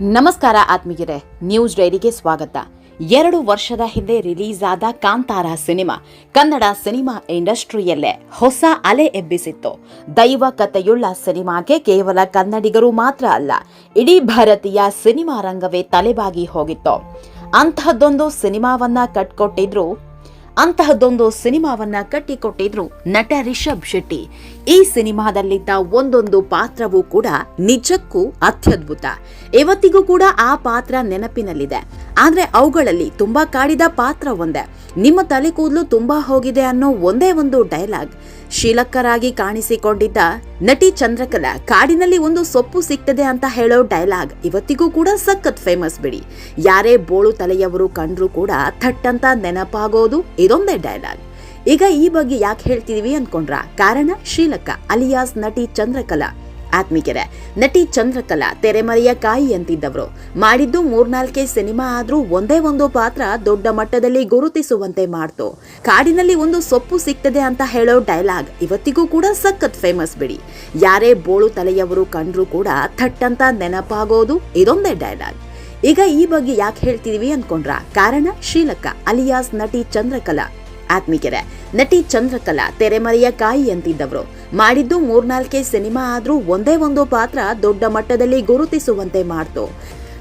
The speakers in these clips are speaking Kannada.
ನಮಸ್ಕಾರ ಆತ್ಮೀಯರೇ, ನ್ಯೂಸ್ ಡೈರಿಗೆ ಸ್ವಾಗತ. ಎರಡು ವರ್ಷದ ಹಿಂದೆ ರಿಲೀಸ್ ಆದ ಕಾಂತಾರ ಸಿನಿಮಾ, ಕನ್ನಡ ಸಿನಿಮಾ ಇಂಡಸ್ಟ್ರಿಯಲ್ಲೇ ಹೊಸ ಅಲೆ ಎಬ್ಬಿಸಿತ್ತು. ದೈವ ಕಥೆಯುಳ್ಳ ಸಿನಿಮಾಗೆ ಕೇವಲ ಕನ್ನಡಿಗರು ಮಾತ್ರ ಅಲ್ಲ, ಇಡೀ ಭಾರತೀಯ ಸಿನಿಮಾ ರಂಗವೇ ತಲೆಬಾಗಿ ಹೋಗಿತ್ತು. ಅಂತಹದ್ದೊಂದು ಸಿನಿಮಾವನ್ನ ಕಟ್ಕೊಟ್ಟಿದ್ರು ಅಂತಹದ್ದೊಂದು ಸಿನಿಮಾವನ್ನ ಕಟ್ಟಿಕೊಟ್ಟಿದ್ರು ನಟ ರಿಷಬ್ ಶೆಟ್ಟಿ. ಈ ಸಿನಿಮಾದಲ್ಲಿದ್ದ ಒಂದೊಂದು ಪಾತ್ರವೂ ಕೂಡ ನಿಜಕ್ಕೂ ಅತ್ಯದ್ಭುತ. ಇವತ್ತಿಗೂ ಕೂಡ ಆ ಪಾತ್ರ ನೆನಪಿನಲ್ಲಿದೆ. ಆದ್ರೆ ಅವುಗಳಲ್ಲಿ ತುಂಬಾ ಕಾಡಿದ ಪಾತ್ರ ಒಂದೇ. ನಿಮ್ಮ ತಲೆ ಕೂದಲು ತುಂಬಾ ಹೋಗಿದೆ ಅನ್ನೋ ಒಂದೇ ಒಂದು ಡೈಲಾಗ್. ಶೀಲಕ್ಕರಾಗಿ ಕಾಣಿಸಿಕೊಂಡಿದ್ದ ನಟಿ ಚಂದ್ರಕಲಾ ಕಾಡಿನಲ್ಲಿ ಒಂದು ಸೊಪ್ಪು ಸಿಗ್ತದೆ ಅಂತ ಹೇಳೋ ಡೈಲಾಗ್ ಇವತ್ತಿಗೂ ಕೂಡ ಸಖತ್ ಫೇಮಸ್ ಬಿಡಿ. ಯಾರೇ ಬೋಳು ತಲೆಯವರು ಕಂಡ್ರು ಕೂಡ ಥಟ್ಟಂತ ನೆನಪಾಗೋದು ಇದೊಂದೇ ಡೈಲಾಗ್. ಈಗ ಈ ಬಗ್ಗೆ ಯಾಕೆ ಹೇಳ್ತಿದೀವಿ ಅನ್ಕೊಂಡ್ರ? ಕಾರಣ ಶ್ರೀಲಕ್ಕ ಅಲಿಯಾಸ್ ನಟಿ ಚಂದ್ರಕಲಾ. ಆತ್ಮಿಕರೆ ನಟಿ ಚಂದ್ರಕಲಾ ತೆರೆಮರೆಯ ಕಾಯಿ ಅಂತಿದ್ದವರು. ಮಾಡಿದ್ದು ಮೂರ್ನಾಲ್ಕೇ ಸಿನಿಮಾ ಆದರೂ ಒಂದೇ ಒಂದು ಪಾತ್ರ ದೊಡ್ಡ ಮಟ್ಟದಲ್ಲಿ ಗುರುತಿಸುವಂತೆ ಮಾಡ್ತು. ಕಾಡಿನಲ್ಲಿ ಒಂದು ಸೊಪ್ಪು ಸಿಗ್ತದೆ ಅಂತ ಹೇಳೋ ಡೈಲಾಗ್ ಇವತ್ತಿಗೂ ಕೂಡ ಸಖತ್ ಫೇಮಸ್ ಬಿಡಿ. ಯಾರೇ ಬೋಳು ತಲೆಯವರು ಕಂಡ್ರೂ ಕೂಡ ಥಟ್ಟಂತ ನೆನಪಾಗೋದು ಇದೊಂದೇ ಡೈಲಾಗ್. ಈಗ ಈ ಬಗ್ಗೆ ಯಾಕೆ ಹೇಳ್ತಿದೀವಿ ಅನ್ಕೊಂಡ್ರ? ಕಾರಣ ಶ್ರೀಲಕ್ಕ ಅಲಿಯಾಸ್ ನಟಿ ಚಂದ್ರಕಲಾ. ಆತ್ಮಿಕರೆ ನಟಿ ಚಂದ್ರಕಲಾ ತೆರೆಮರೆಯ ಕಾಯಿ ಅಂತಿದ್ದವರು. ಮಾಡಿದ್ದು ಮೂರ್ನಾಲ್ಕೆ ಸಿನಿಮಾ ಆದ್ರೂ ಒಂದೇ ಒಂದು ಪಾತ್ರ ದೊಡ್ಡ ಮಟ್ಟದಲ್ಲಿ ಗುರುತಿಸುವಂತೆ ಮಾಡ್ತು.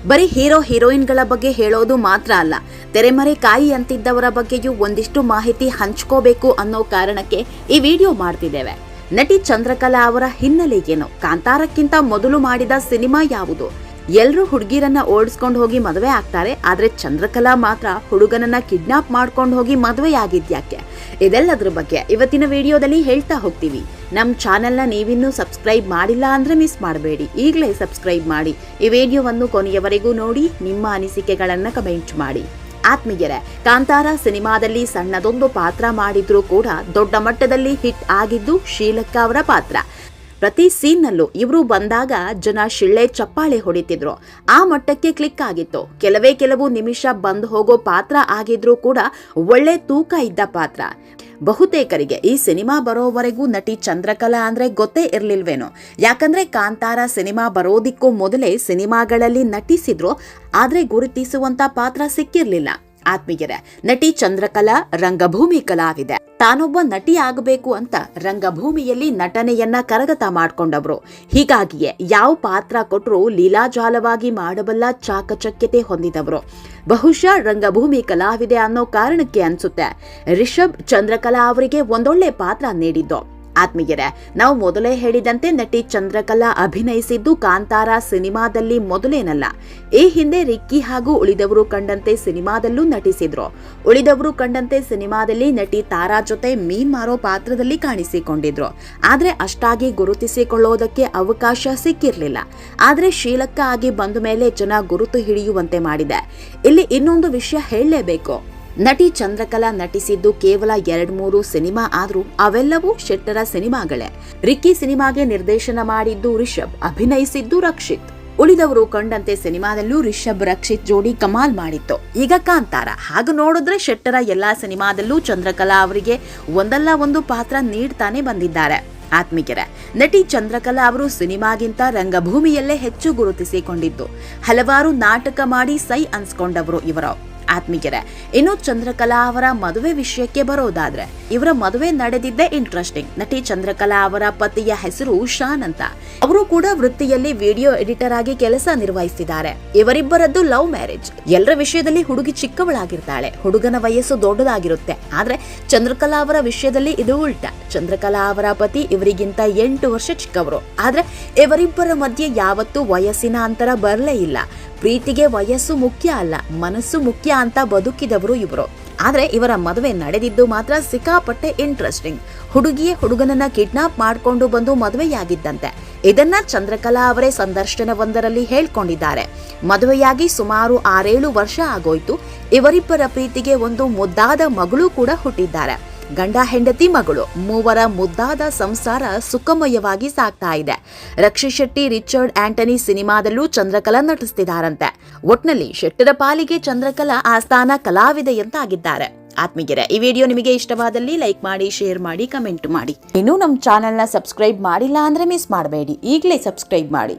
ಬರೀ ಹೀರೋ ಹೀರೋಯಿನ್ಗಳ ಬಗ್ಗೆ ಹೇಳೋದು ಮಾತ್ರ ಅಲ್ಲ, ತೆರೆಮರೆ ಕಾಯಿ ಅಂತಿದ್ದವರ ಬಗ್ಗೆಯೂ ಒಂದಿಷ್ಟು ಮಾಹಿತಿ ಹಂಚ್ಕೋಬೇಕು ಅನ್ನೋ ಕಾರಣಕ್ಕೆ ಈ ವಿಡಿಯೋ ಮಾಡ್ತಿದ್ದೇವೆ. ನಟಿ ಚಂದ್ರಕಲಾ ಅವರ ಹಿನ್ನೆಲೆ ಏನು ಕಾಂತಾರಕ್ಕಿಂತ ಮೊದಲು ಮಾಡಿದ ಸಿನಿಮಾ ಯಾವುದು? ಎಲ್ರೂ ಹುಡುಗಿರನ್ನ ಓಡಿಸ್ಕೊಂಡು ಹೋಗಿ ಮದುವೆ ಆಗ್ತಾರೆ, ಆದರೆ ಚಂದ್ರಕಲಾ ಮಾತ್ರ ಹುಡುಗನನ್ನ ಕಿಡ್ನಾಪ್ ಮಾಡ್ಕೊಂಡು ಹೋಗಿ ಮದುವೆಯಾಗಿದ್ಯಾಕೆ? ಇದೆಲ್ಲದ್ರ ಬಗ್ಗೆ ಇವತ್ತಿನ ವಿಡಿಯೋದಲ್ಲಿ ಹೇಳ್ತಾ ಹೋಗ್ತೀವಿ. ನಮ್ಮ ಚಾನೆಲ್ನ ನೀವಿನ್ನೂ ಸಬ್ಸ್ಕ್ರೈಬ್ ಮಾಡಿಲ್ಲ ಅಂದ್ರೆ ಮಿಸ್ ಮಾಡಬೇಡಿ. ಈಗಲೇ ಸಬ್ಸ್ಕ್ರೈಬ್ ಮಾಡಿ. ಈ ವಿಡಿಯೋವನ್ನು ಕೊನೆಯವರೆಗೂ ನೋಡಿ, ನಿಮ್ಮ ಅನಿಸಿಕೆಗಳನ್ನು ಕಮೆಂಟ್ ಮಾಡಿ. ಆತ್ಮೀಯರೇ, ಕಾಂತಾರ ಸಿನಿಮಾದಲ್ಲಿ ಸಣ್ಣದೊಂದು ಪಾತ್ರ ಮಾಡಿದ್ರೂ ಕೂಡ ದೊಡ್ಡ ಮಟ್ಟದಲ್ಲಿ ಹಿಟ್ ಆಗಿದ್ದು ಶ್ರೀಲಕ್ಕ ಅವರ ಪಾತ್ರ. ಪ್ರತಿ ಸೀನ್ನಲ್ಲೂ ಇವರು ಬಂದಾಗ ಜನ ಶಿಳ್ಳೆ ಚಪ್ಪಾಳೆ ಹೊಡಿತಿದ್ರು. ಆ ಮಟ್ಟಕ್ಕೆ ಕ್ಲಿಕ್ ಆಗಿತ್ತು. ಕೆಲವೇ ಕೆಲವು ನಿಮಿಷ ಬಂದು ಹೋಗೋ ಪಾತ್ರ ಆಗಿದ್ರೂ ಕೂಡ ಒಳ್ಳೆ ತೂಕ ಇದ್ದ ಪಾತ್ರ. ಬಹುತೇಕರಿಗೆ ಈ ಸಿನಿಮಾ ಬರೋವರೆಗೂ ನಟಿ ಚಂದ್ರಕಲಾ ಅಂದ್ರೆ ಗೊತ್ತೇ ಇರಲಿಲ್ವೇನೋ. ಯಾಕಂದ್ರೆ ಕಾಂತಾರ ಸಿನಿಮಾ ಬರೋದಿಕ್ಕೂ ಮೊದಲೇ ಸಿನಿಮಾಗಳಲ್ಲಿ ನಟಿಸಿದ್ರು, ಆದ್ರೆ ಗುರುತಿಸುವಂತ ಪಾತ್ರ ಸಿಕ್ಕಿರ್ಲಿಲ್ಲ. ಆತ್ಮೀಯರೇ, ನಟಿ ಚಂದ್ರಕಲಾ ರಂಗಭೂಮಿ ಕಲಾವಿದೆ. ತಾನೊಬ್ಬ ನಟಿ ಆಗಬೇಕು ಅಂತ ರಂಗಭೂಮಿಯಲ್ಲಿ ನಟನೆಯನ್ನ ಕರಗತ ಮಾಡ್ಕೊಂಡವ್ರು. ಹೀಗಾಗಿಯೇ ಯಾವ ಪಾತ್ರ ಕೊಟ್ಟರು ಲೀಲಾಜಾಲವಾಗಿ ಮಾಡಬಲ್ಲ ಚಾಕಚಕ್ಯತೆ ಹೊಂದಿದವರು. ಬಹುಶಃ ರಂಗಭೂಮಿ ಕಲಾವಿದೆ ಅನ್ನೋ ಕಾರಣಕ್ಕೆ ಅನ್ಸುತ್ತೆ. ರಿಷಬ್ ಚಂದ್ರಕಲಾ ಅವರಿಗೆ ಒಂದೊಳ್ಳೆ ಪಾತ್ರ ನೀಡಿದ್ದು. ಆತ್ಮೀಯರೇ, ನಾವು ಮೊದಲೇ ಹೇಳಿದಂತೆ ನಟಿ ಚಂದ್ರಕಲಾ ಅಭಿನಯಿಸಿದ್ದು ಕಾಂತಾರ ಸಿನಿಮಾದಲ್ಲಿ ಮೊದಲೇನಲ್ಲ. ಈ ಹಿಂದೆ ರಿಕ್ಕಿ ಹಾಗೂ ಉಳಿದವರು ಕಂಡಂತೆ ಸಿನಿಮಾದಲ್ಲೂ ನಟಿಸಿದ್ರು. ಉಳಿದವರು ಕಂಡಂತೆ ಸಿನಿಮಾದಲ್ಲಿ ನಟಿ ತಾರಾ ಜೊತೆ ಮೀನ್ ಮಾರೋ ಪಾತ್ರದಲ್ಲಿ ಕಾಣಿಸಿಕೊಂಡಿದ್ರು. ಆದ್ರೆ ಅಷ್ಟಾಗಿ ಗುರುತಿಸಿಕೊಳ್ಳೋದಕ್ಕೆ ಅವಕಾಶ ಸಿಕ್ಕಿರ್ಲಿಲ್ಲ. ಆದ್ರೆ ಶೀಲಕ್ಕ ಆಗಿ ಬಂದ ಮೇಲೆ ಜನ ಗುರುತು ಹಿಡಿಯುವಂತೆ ಮಾಡಿದೆ. ಇಲ್ಲಿ ಇನ್ನೊಂದು ವಿಷಯ ಹೇಳಲೇಬೇಕು. ನಟಿ ಚಂದ್ರಕಲಾ ನಟಿಸಿದ್ದು ಕೇವಲ ಎರಡ್ ಮೂರು ಸಿನಿಮಾ ಆದ್ರೂ ಅವೆಲ್ಲವೂ ಶೆಟ್ಟರ ಸಿನಿಮಾಗಳೇ. ರಿಕ್ಕಿ ಸಿನಿಮಾಗೆ ನಿರ್ದೇಶನ ಮಾಡಿದ್ದು ರಿಷಬ್, ಅಭಿನಯಿಸಿದ್ದು ರಕ್ಷಿತ್. ಉಳಿದವರು ಕಂಡಂತೆ ಸಿನಿಮಾದಲ್ಲೂ ರಿಷಬ್, ರಕ್ಷಿತ್ ಜೋಡಿ ಕಮಾಲ್ ಮಾಡಿತ್ತು. ಈಗ ಕಾಂತಾರ, ಹಾಗೆ ನೋಡಿದ್ರೆ ಶೆಟ್ಟರ ಎಲ್ಲಾ ಸಿನಿಮಾದಲ್ಲೂ ಚಂದ್ರಕಲಾ ಅವರಿಗೆ ಒಂದಲ್ಲ ಒಂದು ಪಾತ್ರ ನೀಡ್ತಾನೆ ಬಂದಿದ್ದಾರೆ. ಆತ್ಮಿಕರ, ನಟಿ ಚಂದ್ರಕಲಾ ಅವರು ಸಿನಿಮಾಗಿಂತ ರಂಗಭೂಮಿಯಲ್ಲೇ ಹೆಚ್ಚು ಗುರುತಿಸಿಕೊಂಡಿದ್ದು. ಹಲವಾರು ನಾಟಕ ಮಾಡಿ ಸೈ ಅನ್ಸ್ಕೊಂಡವರು ಇವರು ಆತ್ಮೀಯರೇ, ಇನ್ನು ಚಂದ್ರಕಲಾ ಅವರ ಮದುವೆ ವಿಷಯಕ್ಕೆ ಬರೋದಾದ್ರೆ, ಇವರ ಮದುವೆ ನಡೆದಿದ್ದೇ ಇಂಟ್ರೆಸ್ಟಿಂಗ್ ನಟಿ ಚಂದ್ರಕಲಾ ಅವರ ಪತಿಯ ಹೆಸರು ಶಾನ್ ಅಂತ. ಅವರು ಕೂಡ ವೃತ್ತಿಯಲ್ಲಿ ವಿಡಿಯೋ ಎಡಿಟರ್ ಆಗಿ ಕೆಲಸ ನಿರ್ವಹಿಸಿದ್ದಾರೆ ಇವರಿಬ್ಬರದ್ದು ಲವ್ ಮ್ಯಾರೇಜ್. ಎಲ್ಲರ ವಿಷಯದಲ್ಲಿ ಹುಡುಗಿ ಚಿಕ್ಕವಳಾಗಿರ್ತಾಳೆ. ಹುಡುಗನ ವಯಸ್ಸು ದೊಡ್ಡದಾಗಿರುತ್ತೆ. ಆದ್ರೆ ಚಂದ್ರಕಲಾ ಅವರ ವಿಷಯದಲ್ಲಿ ಇದು ಉಲ್ಟ. ಚಂದ್ರಕಲಾ ಅವರ ಪತಿ ಇವರಿಗಿಂತ ಎಂಟು ವರ್ಷ ಚಿಕ್ಕವರು. ಆದ್ರೆ ಇವರಿಬ್ಬರ ಮಧ್ಯೆ ಯಾವತ್ತೂ ವಯಸ್ಸಿನ ಅಂತರ ಬರಲೇ ಇಲ್ಲ. ಪ್ರೀತಿಗೆ ವಯಸ್ಸು ಮುಖ್ಯ ಅಲ್ಲ, ಮನಸ್ಸು ಮುಖ್ಯ ಅಂತ ಬದುಕಿದವರು ಇವರು. ಆದ್ರೆ ಇವರ ಮದುವೆ ನಡೆದಿದ್ದು ಮಾತ್ರ ಸಿಕ್ಕಾಪಟ್ಟೆ ಇಂಟ್ರೆಸ್ಟಿಂಗ್ ಹುಡುಗಿಯೇ ಹುಡುಗನನ್ನ ಕಿಡ್ನಾಪ್ ಮಾಡಿಕೊಂಡು ಬಂದು ಮದುವೆಯಾಗಿದ್ದಂತೆ. ಇದನ್ನ ಚಂದ್ರಕಲಾ ಅವರೇ ಸಂದರ್ಶನವೊಂದರಲ್ಲಿ ಹೇಳ್ಕೊಂಡಿದ್ದಾರೆ. ಮದುವೆಯಾಗಿ ಸುಮಾರು ಆರೇಳು ವರ್ಷ ಆಗೋಯ್ತು. ಇವರಿಬ್ಬರ ಪ್ರೀತಿಗೆ ಒಂದು ಮುದ್ದಾದ ಮಗಳು ಕೂಡ ಹುಟ್ಟಿದ್ದಾರೆ. ಗಂಡ ಹೆಂಡತಿ ಮಗಳು. ಮೂವರ ಮುದ್ದಾದ ಸಂಸಾರ ಸುಖಮಯವಾಗಿ ಸಾಗ್ತಾ ಇದೆ. ರಕ್ಷಿ ಶೆಟ್ಟಿ, ರಿಚರ್ಡ್ ಆಂಟನಿ ಸಿನಿಮಾದಲ್ಲೂ ಚಂದ್ರಕಲಾ ನಟಿಸ್ತಿದ್ದಾರಂತೆ ಒಟ್ನಲ್ಲಿ ಶೆಟ್ಟರ ಪಾಲಿಗೆ ಚಂದ್ರಕಲಾ ಆಸ್ಥಾನ ಕಲಾವಿದೆ ಅಂತ ಆಗಿದ್ದಾರೆ ಆತ್ಮೀಯರೇ, ಈ ವಿಡಿಯೋ ನಿಮಗೆ ಇಷ್ಟವಾದಲ್ಲಿ ಲೈಕ್ ಮಾಡಿ, ಶೇರ್ ಮಾಡಿ, ಕಮೆಂಟ್ ಮಾಡಿ. ಇನ್ನು ನಮ್ಮ ಚಾನೆಲ್ನ ಸಬ್ಸ್ಕ್ರೈಬ್ ಮಾಡಿಲ್ಲ ಅಂದ್ರೆ ಮಿಸ್ ಮಾಡಬೇಡಿ. ಈಗಲೇ ಸಬ್ಸ್ಕ್ರೈಬ್ ಮಾಡಿ.